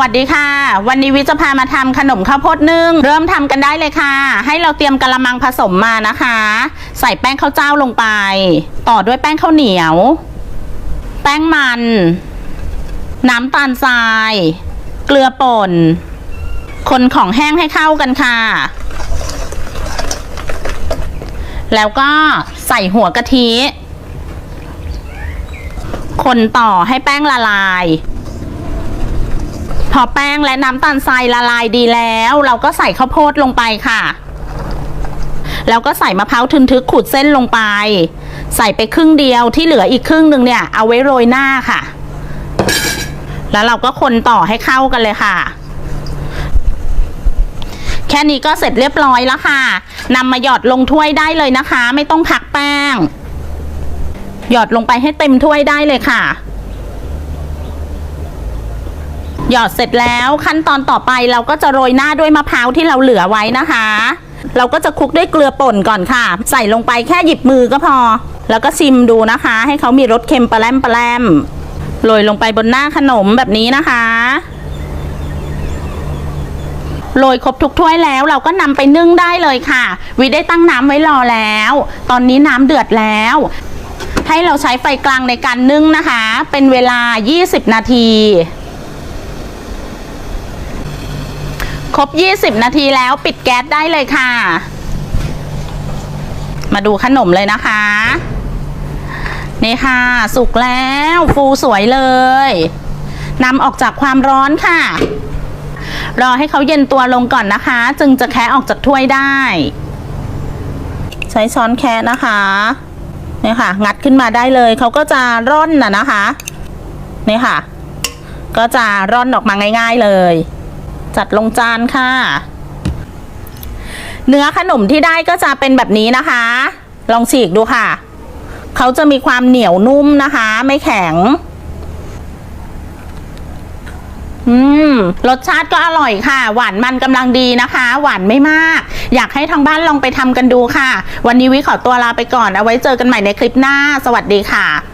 วัสดีค่ะ วันนี้วิจะพามาทำขนมข้าวโพดนึ่งเริ่มทำกันได้เลยค่ะ ให้เราเตรียมกะละมังผสมมานะคะ ใส่แป้งข้าวเจ้าลงไป ต่อด้วยแป้งข้าวเหนียว แป้งมัน น้ำตาลทราย เกลือป่น คนของแห้งให้เข้ากันค่ะ แล้วก็ใส่หัวกะทิ คนต่อให้แป้งละลาย พอแป้งและน้ำตาลทรายละลายดีแล้ว เราก็ใส่ข้าวโพดลงไปค่ะ แล้วก็ใส่มะพร้าวทึนทึกขูดเส้นลงไป ใส่ไปครึ่งเดียวที่เหลืออีกครึ่งหนึ่งเนี่ย เอาไว้โรยหน้าค่ะ แล้วเราก็คนต่อให้เข้ากันเลยค่ะแค่นี้ก็เสร็จเรียบร้อยแล้วค่ะนำมาหยอดลงถ้วยได้เลยนะคะ ไม่ต้องพักแป้ง หยอดลงไปให้เต็มถ้วยได้เลยค่ะ หยอดเสร็จแล้วขั้นตอนต่อไปเราก็จะโรยหน้าด้วยมะพร้าวที่เราเหลือไว้นะคะ เราก็จะคลุกด้วยเกลือป่นก่อนค่ะ ใส่ลงไปแค่หยิบมือก็พอ แล้วก็ชิมดูนะคะ ให้เขามีรสเค็มปลาแรมปลาแรมโรยลงไปบนหน้าขนมแบบนี้นะคะโรยครบทุกถ้วยแล้วเราก็นำไปนึ่งได้เลยค่ะ วิได้ตั้งน้ำไว้รอแล้ว ตอนนี้น้ำเดือดแล้ว ให้เราใช้ไฟกลางในการนึ่งนะคะ เป็นเวลา 20 นาที ครบ 20 นาทีแล้วปิดแก๊สได้เลยค่ะ มาดูขนมเลยนะคะ นี่ค่ะ สุกแล้วฟูสวยเลยนำออกจากความร้อนค่ะ รอให้เขาเย็นตัวลงก่อนนะคะ จึงจะแคะออกจากถ้วยได้ ใช้ช้อนแคะนะคะนี่ค่ะ งัดขึ้นมาได้เลยเขาก็จะร่อนน่ะนะคะนี่ค่ะ ก็จะร่อนออกมาง่าย ๆเลย จัดลงจานค่ะ เนื้อขนมที่ได้ก็จะเป็นแบบนี้นะคะ ลองฉีกดูค่ะ เขาจะมีความเหนียวนุ่มนะคะ ไม่แข็ง อืม รสชาติก็อร่อยค่ะ หวานมันกำลังดีนะคะ หวานไม่มาก อยากให้ทางบ้านลองไปทำกันดูค่ะ วันนี้วิขอตัวลาไปก่อน เอาไว้เจอกันใหม่ในคลิปหน้า สวัสดีค่ะ